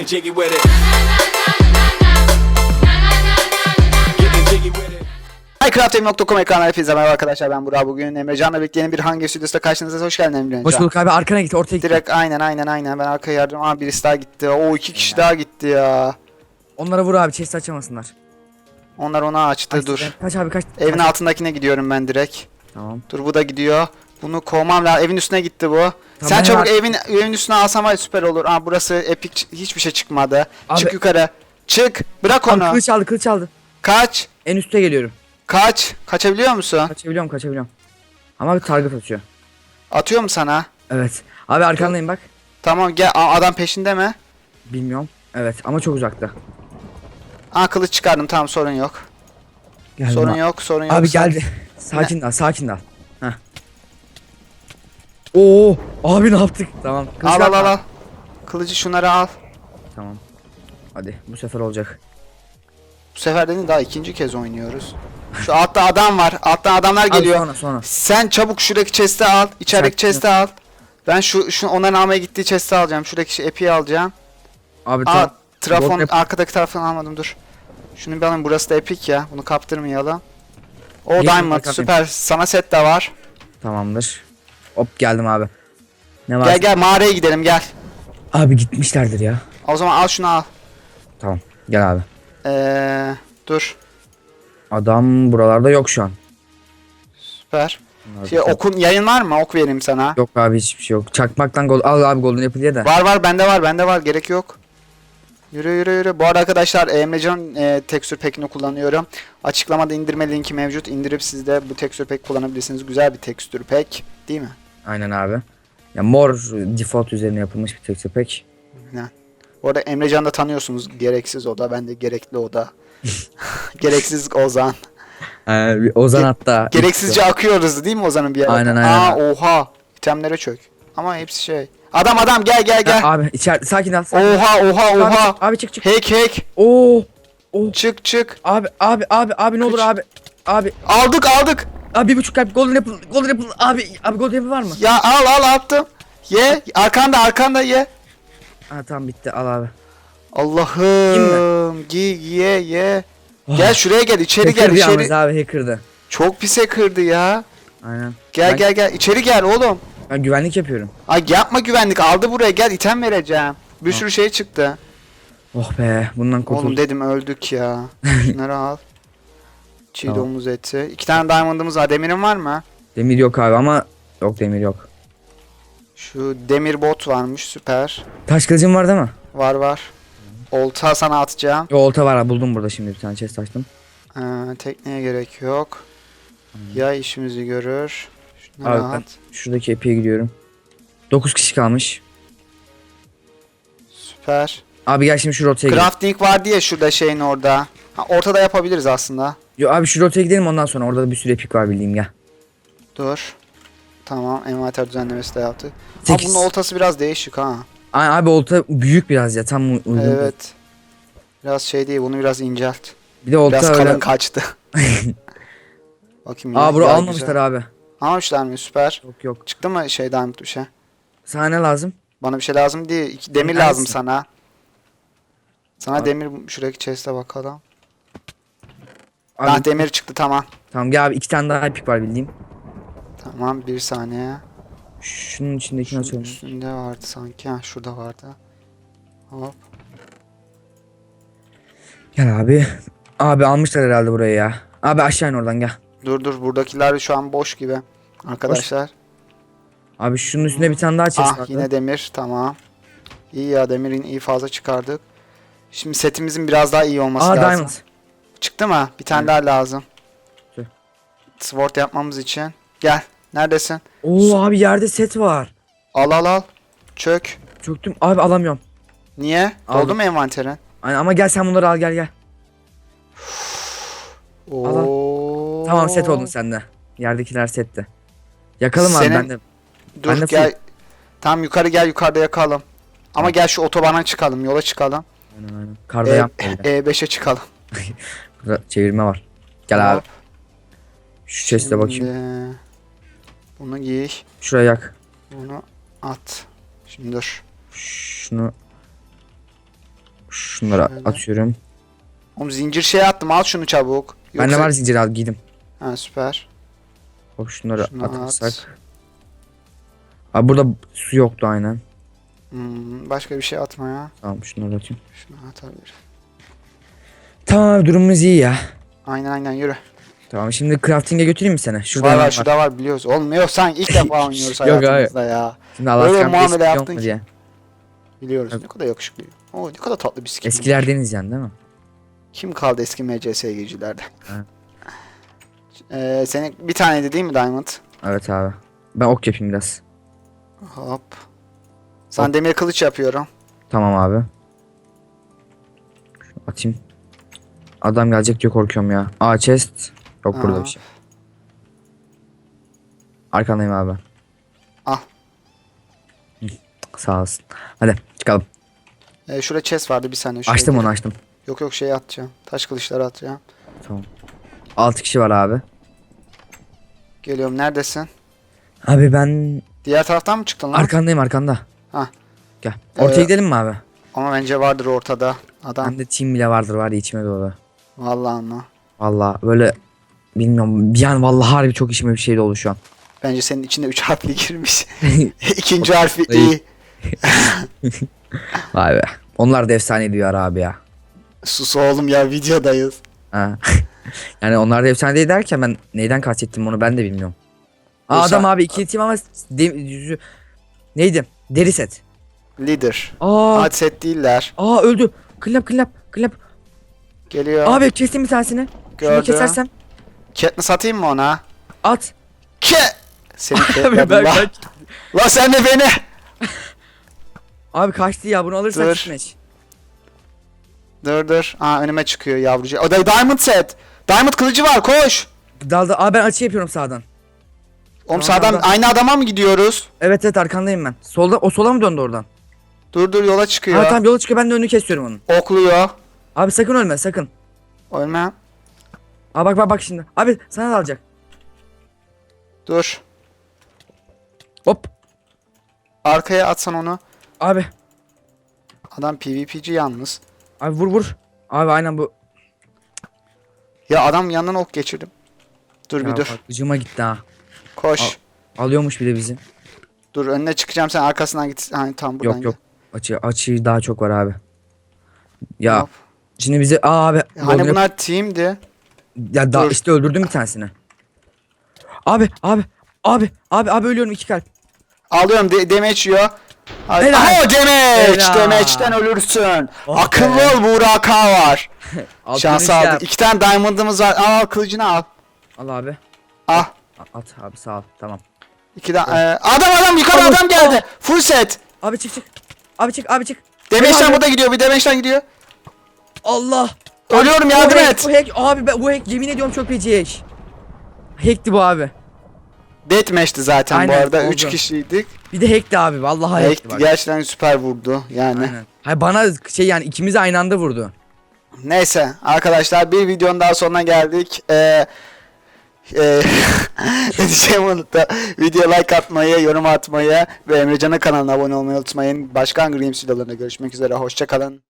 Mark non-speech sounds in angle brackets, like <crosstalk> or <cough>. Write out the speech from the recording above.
Getting jiggy with it. Getting jiggy with it. Minecraft.com ekranına hepinize merhaba arkadaşlar ben Burak bugün Emrecan'la birlikte yeni bir hangi stüdyosu'da karşınızda hoş geldin Emrecan. Hoş bulduk abi arkana git ortaya git. Direkt aynen aynen aynen ben arkaya yardım ama birisi daha gitti. O iki kişi daha gitti ya. Onlara vur abi chest açamasınlar. Onlar onu açtı Kaç, dur. Kaç abi kaç. Evin kaç. altındakine gidiyorum ben direkt. Tamam. Dur bu da gidiyor. Bunu kovmam lazım. Evin üstüne gitti bu. Sen ben çabuk hemen- evin evin üstüne alsam var süper olur. Aa burası epik hiçbir şey çıkmadı. Abi- Çık yukarı. Çık. Bırak Abi onu. kılıç aldı kılıç aldı. Kaç. En üste geliyorum. Kaç. Kaçabiliyor musun? Kaçabiliyorum kaçabiliyorum. Ama bir target atıyor. Atıyor mu sana? Evet. Abi arkandayım bak. Tamam gel. Adam peşinde mi? Bilmiyorum. Evet ama çok uzakta. Aa kılıç çıkardım tamam sorun yok. Geldim sorun abi. yok sorun yok. Abi Sen- geldi. Sakin dal sakin dal. Oo abi ne yaptık? Tamam. kılıç Al al al. Kılıcı şunları al. Tamam. Hadi bu sefer olacak. Bu sefer dedin daha ikinci kez oynuyoruz. Şu altta adam var. Altta adamlar Abi geliyor. sonra sonra. Sen çabuk şuradaki chest'i al. İçerideki ol. chest'i al. Ben şu şu onların almaya gittiği chest'i alacağım. Şuradaki şey, epi'yi alacağım. Abi Aa tamam. trafon Gold arkadaki tarafını almadım dur. Şunu bir alayım burası da epic ya. Bunu kaptırmayalım. O diamond bakalım. süper. Sana set de var. Tamamdır. Hop geldim abi. Ne var? Gel gel mağaraya gidelim gel. Abi gitmişlerdir ya. O zaman al şunu al. Tamam. Gel abi. Ee, dur. Adam buralarda yok şu an. Süper. Şey, okun yayın var mı? Ok vereyim sana. Yok abi hiçbir şey yok. Çakmaktan gol al abi golden apple ye de. Var var bende var bende var gerek yok. Yürü yürü yürü. Bu arada arkadaşlar Emrecan e, tekstür pack'ini kullanıyorum. Açıklamada indirme linki mevcut. İndirip siz de bu tekstür pack kullanabilirsiniz. Güzel bir tekstür pack değil mi? Aynen abi. Ya mor default üzerine yapılmış bir texture pack. Bu arada Emrecan'ı da tanıyorsunuz. Gereksiz oda. Ben de gerekli oda. <laughs> Gereksiz Ozan. Ee, Ozan Ge- hatta. Gereksizce akıyoruz değil mi Ozan'ın bir yere? Aynen, aynen. Aa oha. İtemlere çök. Ama hepsi şey. Adam adam gel gel gel. abi içeride sakin al. sakin. Oha oha Abi, oha. çık, abi çık çık. Hack hack. Oo. Oo. Çık çık. Abi abi abi abi ne olur Kıç. abi. Abi Aldık aldık. Abi bir buçuk kalp golden apple golden apple abi abi golden apple var mı? Ya al al attım. Ye. Arkanda arkanda ye. Ha tamam bitti al abi. Allah'ım. Giy ye ye. Gel şuraya gel içeri gel Hacker'dı içeri. abi hacker'dı. Çok pise kırdı ya. Aynen. Gel ben, gel gel içeri gel oğlum. Ben güvenlik yapıyorum. Ay yapma güvenlik aldı buraya gel item vereceğim. Bir sürü şey çıktı. Oh be bundan kurtul. Oğlum dedim öldük ya. <laughs> Şunları al. Çiğ Tamam. domuz eti. İki tane diamond'ımız var. Demirin var mı? Demir yok abi ama yok demir yok. Şu demir bot varmış süper. Taş kılıcım var değil mi? Var var. Olta sana atacağım. Yo olta var abi buldum burada şimdi bir tane chest açtım. Ee, tekneye gerek yok. Ya işimizi görür. Şunları Abi ben şuradaki epiye gidiyorum. 9 kişi kalmış. Süper. Abi gel şimdi şu rotaya gidelim. Crafting var diye şurada şeyin orada. Ha, ortada yapabiliriz aslında. Yo abi şu rotaya gidelim ondan sonra orada da bir sürü epik var bildiğim gel. Dur. Tamam envanter düzenlemesi de yaptı. Sekiz. bunun oltası biraz değişik ha. Ay, abi olta büyük biraz ya tam uygun. Evet. Biraz şey değil bunu biraz incelt. Bir de olta Biraz öyle. kalın kaçtı. <laughs> Bakayım ya. Aa bro ya almamışlar güzel. abi. Almamışlar mı? Süper. Yok yok. Çıktı mı şey diamond bir şey? Sana ne lazım? Bana bir şey lazım değil. Demir Neredesin? lazım sana. Sana Abi. demir şuradaki chest'e bakalım. Abi, Ah demir çıktı tamam. Tamam gel abi iki tane daha epik var bildiğim. Tamam bir saniye. Şunun içindekini Şunun açalım. üstünde vardı sanki. Ha şurada vardı. Hop. Gel abi. Abi almışlar herhalde burayı ya. Abi aşağı in oradan gel. Dur dur buradakiler şu an boş gibi. Arkadaşlar. Abi şunun üstünde bir tane daha chest ah vardı. yine demir tamam. İyi ya demirin iyi fazla çıkardık. Şimdi setimizin biraz daha iyi olması Aa lazım. diamond. Çıktı mı? Bir tane daha lazım. Tüh. Sword yapmamız için. Gel. Neredesin? Oo abi yerde set var. Al al al. Çök. Çöktüm. Abi alamıyorum. Niye? Aldım. Doldu mu envanterin? Ay, ama gel sen bunları al gel gel. Al, al. Oo. Tamam set oldun sen de. Yerdekiler sette. Yakalım Senin- abi ben de. Dur Ben de gel. Tamam yukarı gel yukarıda yakalım. Ama gel şu otobana çıkalım. Yola çıkalım. Aynen aynen. Karda E, yapma <laughs> öyle. E5'e çıkalım. <laughs> Burada çevirme var. Gel abi. Şu chest'e bakayım. şimdi Bunu giy. Şuraya yak. Bunu at. Şimdi dur. Şunu. Şunları Şöyle. atıyorum. Oğlum zincir şey attım al şunu çabuk. Bende var zincir al giydim. Ha süper. Hop şunları Şunu at. atarsak. Abi burada su yoktu aynen. Hmm, başka bir şey atma ya. Tamam şunları atayım. Şunu atabilir. Tamam abi, durumumuz iyi ya. Aynen aynen yürü. Tamam şimdi crafting'e götüreyim mi seni? Şurada var var şurada var biliyoruz. Oğlum yok sen ilk defa <laughs> oynuyoruz Yok, hayatımızda ya. Şimdi Allah Öyle aşkına bir muamele yaptın ki. diye. Biliyoruz. Evet. Ne kadar yakışıklı. Oo ne kadar tatlı bir skin. Eskilerdeniz yani değil mi? Kim kaldı eski MCSG'cilerden? <laughs> Ee, senin bir tane de değil mi Diamond? Evet abi. Ben ok yapayım biraz. Hop. Sen demir kılıç yapıyorum. Tamam abi. Şunu atayım. Adam gelecek diye korkuyorum ya. Aa chest. Yok burada Aa. bir şey. Arkandayım abi. Al. Hı, Sağ olasın. Hadi çıkalım. Ee, şurada chest vardı bir saniye. şuraya Açtım onu açtım. Yok yok şey atacağım. Taş kılıçları atacağım. Tamam. 6 kişi var abi. Geliyorum neredesin? Abi ben Diğer taraftan mı çıktın lan? arkandayım arkanda. Hah. Gel. Ortaya Ee, gidelim mi abi? Ama bence vardır ortada. Adam. Bende team bile vardır var ya içime doğdu. Vallahi ama. Valla böyle bilmiyorum bir an vallahi harbi çok işime bir şey oldu şu an. Bence senin içinde 3 harfli girmiş. <laughs> İkinci harfi i. <laughs> Vay be. Onlar da efsane diyor abi ya. Sus oğlum ya videodayız. Ha. <laughs> yani onlar da efsane değil derken ben neyden kastettim onu ben de bilmiyorum. Aa, Yoksa- adam abi iki ama de, neydi? Deri set. Leader. Aa, Hadi set değiller. aa öldü. Klap klap klap. Geliyor. Abi kestim bir tanesini. Şunu Gördüm. kesersem Katniss atayım mı ona? at. Ke! Seni <laughs> Abi ketledim ben la. kaç. <laughs> La sen de beni. <laughs> Abi kaçtı ya bunu alırsak Dur. gitmeş. Dur dur. Aa önüme çıkıyor yavrucu. O da Diamond set. Diamond kılıcı var koş. Daldı. Aa ben açı yapıyorum sağdan. Oğlum Tamam, sağdan tamam. aynı adama mı gidiyoruz? Evet evet arkandayım ben. Solda o sola mı döndü oradan? Dur dur yola çıkıyor. Ha tamam yola çıkıyor ben de önünü kesiyorum onun. Okluyor. Abi sakın ölme sakın. Ölmem. Aa bak bak bak şimdi. Abi sana da alacak. Dur. Hop. Arkaya atsan onu. Abi. Adam PvP'ci yalnız. Abi vur vur. Abi aynen bu. Ya adam yanından ok geçirdim. Dur bir Ya dur. bak, Ucuma gitti ha. Koş. Al. Alıyormuş bir de bizi. Dur önüne çıkacağım sen arkasından git. Hani tam buradan Yok yok. Açı açı daha çok var abi. Ya Hop. Şimdi bizi aa abi. Hani Golden- bunlar team'di. Ya da Dur. işte öldürdüm bir tanesini. Abi abi abi abi abi ölüyorum iki kalp. Alıyorum de damage yiyor. Hadi. Helal. Aha damage. Helal. Damage'den ölürsün. Oh Akıllı ol Burak Ağa var. <laughs> Al Şans kılıç yap. aldık. İki tane diamond'ımız var. Al kılıcını al. Al abi. Al. A- At abi sağ ol. Tamam. İki tane. Ee, adam adam yukarı Al, adam geldi. Full set. Abi çık çık. Abi çık abi çık. Damage'den Helal. burada gidiyor. Bir damage'den gidiyor. Allah. Ölüyorum Bu yardım hack, et. Bu hack abi ben- bu hack yemin ediyorum çok feci hack. Hack'ti bu abi. Deathmatch'ti zaten bu Aynen, arada. oldu. 3 kişiydik. Bir de hack'ti abi vallahi hack'ti Hack bak. gerçekten süper vurdu yani. Aynen. Hayır bana şey yani ikimiz aynı anda vurdu. Neyse arkadaşlar bir videonun daha sonuna geldik. Ee, e, <laughs> ne diyeceğimi unuttum. Video like atmayı, yorum atmayı ve Emrecan'ın kanalına abone olmayı unutmayın. Başka Hunger Games videolarında görüşmek üzere. Hoşçakalın.